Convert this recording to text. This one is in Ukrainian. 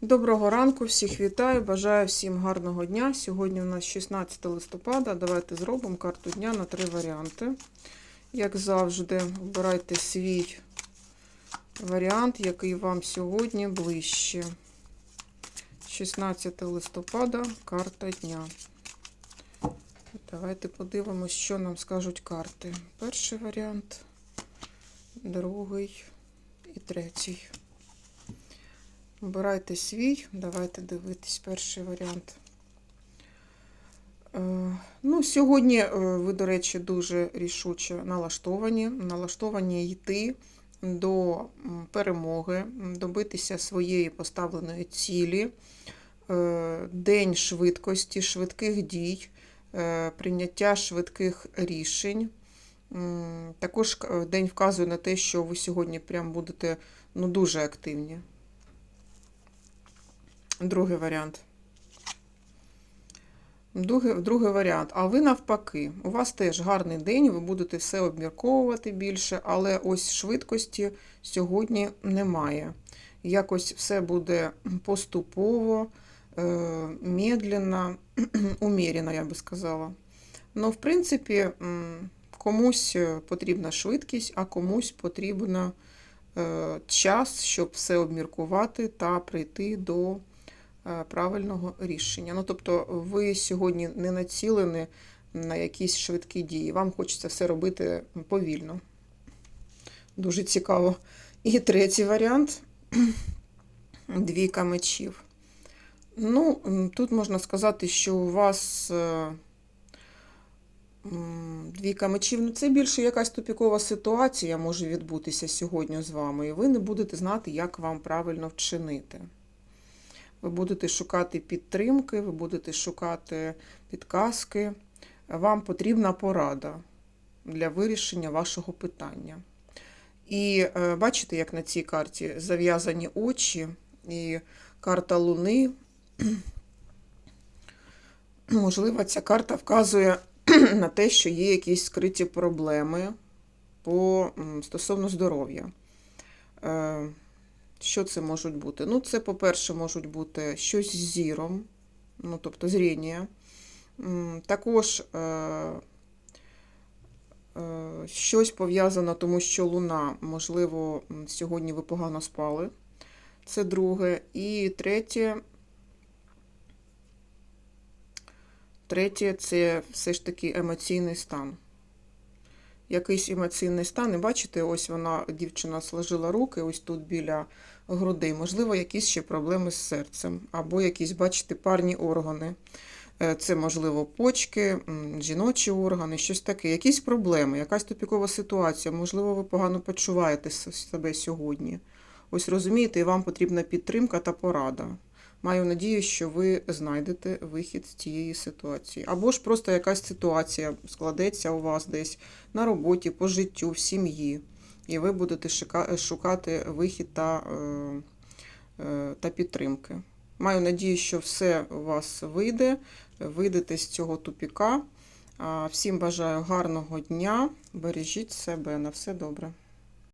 Доброго ранку, всіх вітаю, бажаю всім гарного дня. Сьогодні у нас 16 листопада. Давайте зробимо карту дня на три варіанти. Як завжди, обирайте свій варіант, який вам сьогодні ближче. 16 листопада, карта дня. Давайте подивимось, що нам скажуть карти. Перший варіант, другий і третій. Обирайте свій, давайте дивитись перший варіант. Е, Ну, Сьогодні е, ви, до речі, дуже рішуче налаштовані, налаштовані йти до перемоги, добитися своєї поставленої цілі, Е, день швидкості, швидких дій, прийняття швидких рішень. Також день вказує на те, що ви сьогодні прям будете ну, дуже активні. Другий варіант. Другий, другий варіант. А ви навпаки, у вас теж гарний день, ви будете все обмірковувати більше, але ось швидкості сьогодні немає. Якось все буде поступово, е, медленно, умірено, я би сказала. Ну, в принципі, комусь потрібна швидкість, а комусь потрібно е, час, щоб все обміркувати та прийти до е, правильного рішення. Ну, тобто, ви сьогодні не націлені на якісь швидкі дії. Вам хочеться все робити повільно. Дуже цікаво. І третій варіант двійка мечів. Ну, тут можна сказати, що у вас е, двійка мечів, ну це більше якась тупікова ситуація може відбутися сьогодні з вами, і ви не будете знати, як вам правильно вчинити. Ви будете шукати підтримки, ви будете шукати підказки. Вам потрібна порада для вирішення вашого питання. І е, бачите, як на цій карті зав'язані очі і карта Луни. Можливо, ця карта вказує на те, що є якісь скриті проблеми по, стосовно здоров'я. Що це можуть бути? Ну, це, по-перше, можуть бути щось з зіром, ну, тобто зріння. Також е, е, щось пов'язано, тому що луна, можливо, сьогодні ви погано спали. Це друге. І третє. Третє це все ж таки емоційний стан. Якийсь емоційний стан. І бачите, ось вона, дівчина, сложила руки ось тут біля грудей. Можливо, якісь ще проблеми з серцем, або якісь, бачите, парні органи. Е, Це, можливо, почки, жіночі органи, щось таке. Якісь проблеми, якась тупікова ситуація. Можливо, ви погано почуваєте себе сьогодні. Ось розумієте, і вам потрібна підтримка та порада. Маю надію, що ви знайдете вихід з цієї ситуації. Або ж просто якась ситуація складеться у вас десь на роботі, по життю, в сім'ї, і ви будете шукати вихід та, е, е, та підтримки. Маю надію, що все у вас вийде, вийдете з цього тупіка. Всім бажаю гарного дня, бережіть себе, на все добре.